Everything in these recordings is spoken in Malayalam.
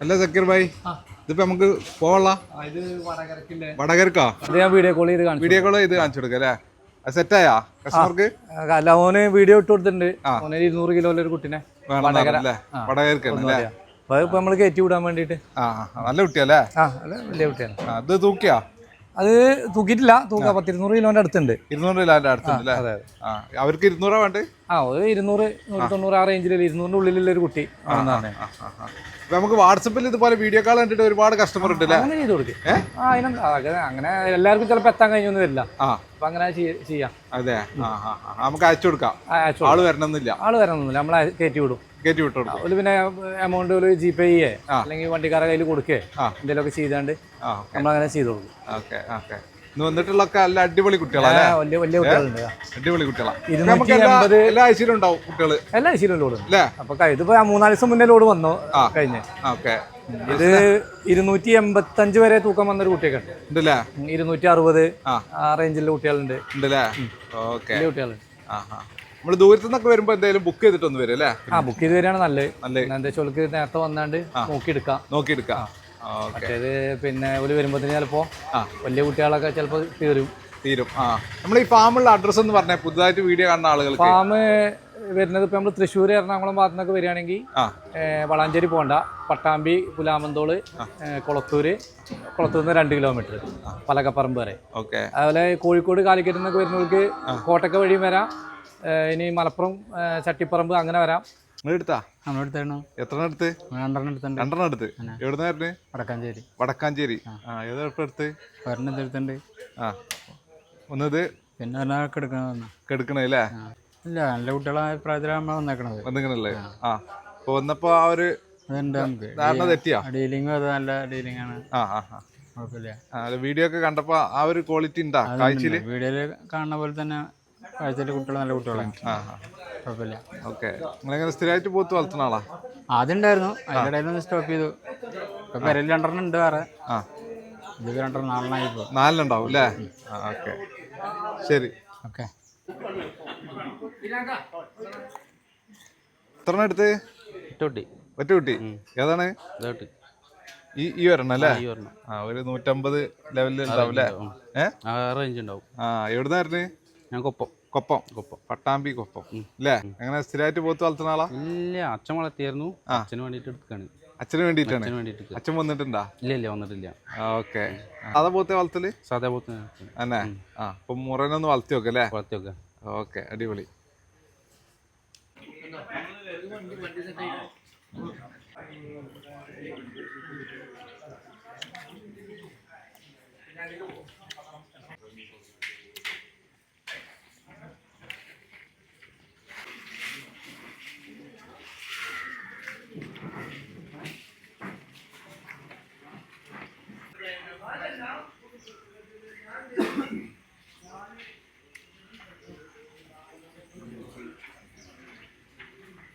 അല്ല സക്കീർ ഭായി ഇതിപ്പോ നമുക്ക് പോവാ ഇത് വടകരക്കില്ലേ വടകരക്കാ? വീഡിയോ കോൾ ചെയ്ത് കാണിച്ചു. വീഡിയോ കോൾ ചെയ്ത് കാണിച്ചു കൊടുക്കാം അല്ലേ? അത് സെറ്റായാ കസ്റ്റമർക്ക് അല്ല ഓന് വീഡിയോ ഇട്ട് കൊടുത്തിട്ടുണ്ട്. ഓന് ഇരുന്നൂറ് കിലോ ഒരു കുട്ടിനെ. വടകര. അല്ലേ? വടകരക്ക് ഒന്നും അറിയാം അപ്പൊ ഇപ്പൊ കയറ്റി വിടാൻ വേണ്ടിട്ട് ആ ആ, നല്ല കുട്ടിയല്ലേ വലിയ കുട്ടിയാണ്. അത് ഇത് തൂക്കിയാ? അത് തൂക്കിയിട്ടില്ല. തൂക്ക പത്തിരുന്നൂറ് കിലോന്റെ അടുത്തുണ്ട്. ഇരുന്നൂറ് കിലോന്റെ അടുത്തുണ്ട് അല്ലേ? അതെ അവർക്ക് ഇരുന്നൂറാ വേണ്ടത് ആ ഒരു ഇരുന്നൂറ് നൂറ്റി തൊണ്ണൂറ് ആ റേഞ്ചിൽ ഇരുന്നൂറിന്റെ ഉള്ളിലുള്ള ഒരു കുട്ടി. നമുക്ക് വാട്സപ്പിൽ ഇതുപോലെ വീഡിയോ കോൾ കണ്ടിട്ട് ഒരുപാട് കസ്റ്റമർ ഉണ്ട് അങ്ങനെ ചെയ്ത് കൊടുക്കും. ആ അങ്ങനെ എല്ലാവർക്കും ചിലപ്പോൾ എത്താൻ കഴിഞ്ഞൊന്നും വരില്ല. അപ്പൊ അങ്ങനെ ചെയ്യാം. അതെ. നമുക്ക് അയച്ചു കൊടുക്കാം. ആൾ വരണമെന്നില്ല. ആൾ വരണമെന്നില്ല. നമ്മൾ കയറ്റി വിടും. കയറ്റി വിട്ടു കൊടുക്കും. പിന്നെ എമൗണ്ട് ഒരു ജി പേ ചെയ്യേ. അല്ലെങ്കിൽ വണ്ടിക്കാരെ കയ്യിൽ കൊടുക്കേ. എന്തെങ്കിലുമൊക്കെ ചെയ്താണ്ട് നമ്മളങ്ങനെ ചെയ്തോളൂ കൊടുക്കും. Okay okay. ഇന്ന് വന്നിട്ടുള്ളൊക്കെ നല്ല അടിപൊളി വലിയ വലിയ കുട്ടികളുണ്ട്. അടിപൊളി കുട്ടികളാണ് ഇരുന്നൂറ്റി നമുക്ക് എല്ലാ എൺപത് എല്ലാ ആഴ്ചയിലും ഉണ്ടാവും കുട്ടികൾ. എല്ലാ ആഴ്ചയിലും ലോഡ് അല്ലേ? അപ്പൊ ക- ഇതിപ്പോ മൂന്നാൽ ദിവസം മുന്നേ ലോഡ് വന്നു കഴിഞ്ഞ്. ഓക്കെ. ഇത് ഇരുന്നൂറ്റി എൺപത്തഞ്ച് വരെ തൂക്കം വന്നൊരു കുട്ടിയൊക്കെ ഉണ്ട്. ഇരുന്നൂറ്റി അറുപത് ആ. റേഞ്ചിലെ കുട്ടികളുണ്ട്. ഉണ്ടല്ലേ? ഓക്കെ. കുട്ടികളുണ്ട്. നമ്മൾ ദൂരത്തു നിന്നൊക്കെ വരുമ്പോ എന്തായാലും ബുക്ക് ചെയ്തിട്ടൊന്ന് വരും അല്ലേ? ആ ബുക്ക് ചെയ്ത് വരികയാണ് നല്ലത്. നല്ലത്. എന്താ വെച്ചാൽ നേരത്തെ വന്നാണ്ട് നോക്കിയെടുക്കാം. നോക്കിയെടുക്കാം. മറ്റേത് പിന്നെ ഒരു വരുമ്പോഴത്തേന് ചിലപ്പോ. വലിയ കുട്ടികളൊക്കെ ചിലപ്പോൾ തീരും. തീരും. ആ. നമ്മൾ ഈ ഫാമുള്ള അഡ്രസ്സ് എന്ന് പറഞ്ഞാൽ പുതുതായിട്ട് വീഡിയോ കാണുന്ന ആളുകൾ ഫാം വരുന്നത് ഇപ്പൊ നമ്മൾ തൃശ്ശൂർ എറണാകുളം ഭാഗത്തു നിന്നൊക്കെ വരികയാണെങ്കിൽ വളാഞ്ചേരി പോണ്ട. പട്ടാമ്പി പുലാമന്തോൾ കൊളത്തൂര്. കുളത്തൂർ നിന്ന് രണ്ട് കിലോമീറ്റർ പലകപ്പറമ്പ് വരെ. ഓക്കെ. അതുപോലെ കോഴിക്കോട് കാലിക്കറ്റ് നിന്നൊക്കെ വരുന്നവർക്ക് കോട്ടക്ക വഴിയും വരാം. ഇനി മലപ്പുറം ചട്ടിപ്പറമ്പ് അങ്ങനെ വരാം. നിങ്ങൾ എടുത്താ? നമ്മളെടുത്താണോ എത്ര എടുത്ത്? രണ്ടെണ്ണം എടുത്തുണ്ട് രണ്ടെണ്ണം എടുത്ത്? എവിടുന്ന വരുന്നത് വടക്കാഞ്ചേരി. വടക്കാഞ്ചേരി. ആ. ഏതാ ഇപ്പൊ എടുത്ത്? ഒരെണ്ണം എടുത്തുണ്ട് ആ. ഒന്നത് പിന്നെ ഒരാൾക്ക് എടുക്കണം കെടുക്കണേ അല്ലേ? ഇല്ല നല്ല കുട്ടികളെ അഭിപ്രായത്തിലാണ് നമ്മൾ വന്നേക്കണത്. വന്നിക്കണല്ലേ ആ. ഒരു അതുണ്ട് നമുക്ക്. ധാരണ തെറ്റിയാ? ഡീലിംഗും അത് നല്ല ഡീലിംഗ് ആണ് ആ ആ ആ. കുഴപ്പമില്ല. ആ വീഡിയോ ഒക്കെ കണ്ടപ്പോ ആ ഒരു ക്വാളിറ്റി ഉണ്ടാ? കാഴ്ചയിൽ? വീഡിയോയിൽ കാണുന്ന പോലെ തന്നെ കാഴ്ചയിൽ കുട്ടികൾ നല്ല കുട്ടികളാണ് ആ ആ. കുഴപ്പമില്ല. ഓക്കെ. നിങ്ങളെങ്ങനെ സ്ഥിരമായിട്ട് പോത്ത് വളർത്തുന്ന ആളാ ആദ്യം ഉണ്ടായിരുന്നു സ്റ്റോപ്പ് ചെയ്തു. ഇപ്പൊ പെരയിൽ രണ്ടെണ്ണം ഉണ്ട് വേറെ. ആ. ഇത് രണ്ടെണ്ണം നാലെണ്ണമായി അല്ലേ? ആ ഓക്കെ. ശരി. ഓക്കെ. എത്ര എടുത്ത്? ഇട്ടോട്ടി ഒറ്റ കുട്ടി? ഏതാണ്? ഈ ഈ ഒരെണ്ണം അല്ലേ? ഈ ഒരെണ്ണം. ആ ഒരു നൂറ്റമ്പത് ലെവലിൽ ഉണ്ടാവും അല്ലേ? ഏഹ് റേഞ്ച് ഉണ്ടാവും. ആ എവിടുന്നായിരുന്നു ഞാൻ കൊപ്പം കൊപ്പം. കൊപ്പം. പട്ടാമ്പി കൊപ്പം. അല്ലേ അങ്ങനെ സ്ഥിരമായിട്ട് പോത്ത് വളർത്തുന്ന ആളാ? ഇല്ല അച്ഛൻ വളർത്തിയായിരുന്നു. അച്ഛന് വേണ്ടിട്ട് എടുക്കാണ്. അച്ഛന് വേണ്ടിയിട്ടാണ്? അച്ഛന് വേണ്ടിയിട്ട് എടുക്കുക. അച്ഛൻ വന്നിട്ടുണ്ടാ? ഇല്ല ഇല്ല വന്നിട്ടില്ല. ഓക്കെ. സാധാ പോത്തെ വളർത്തൽ? സാധാ പോത്ത് അന്നെ? ആ അപ്പൊ മുറനൊന്ന് വളർത്തി നോക്കാം അല്ലേ വളർത്തി നോക്കാം ഓക്കെ അടിപൊളി.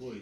Bu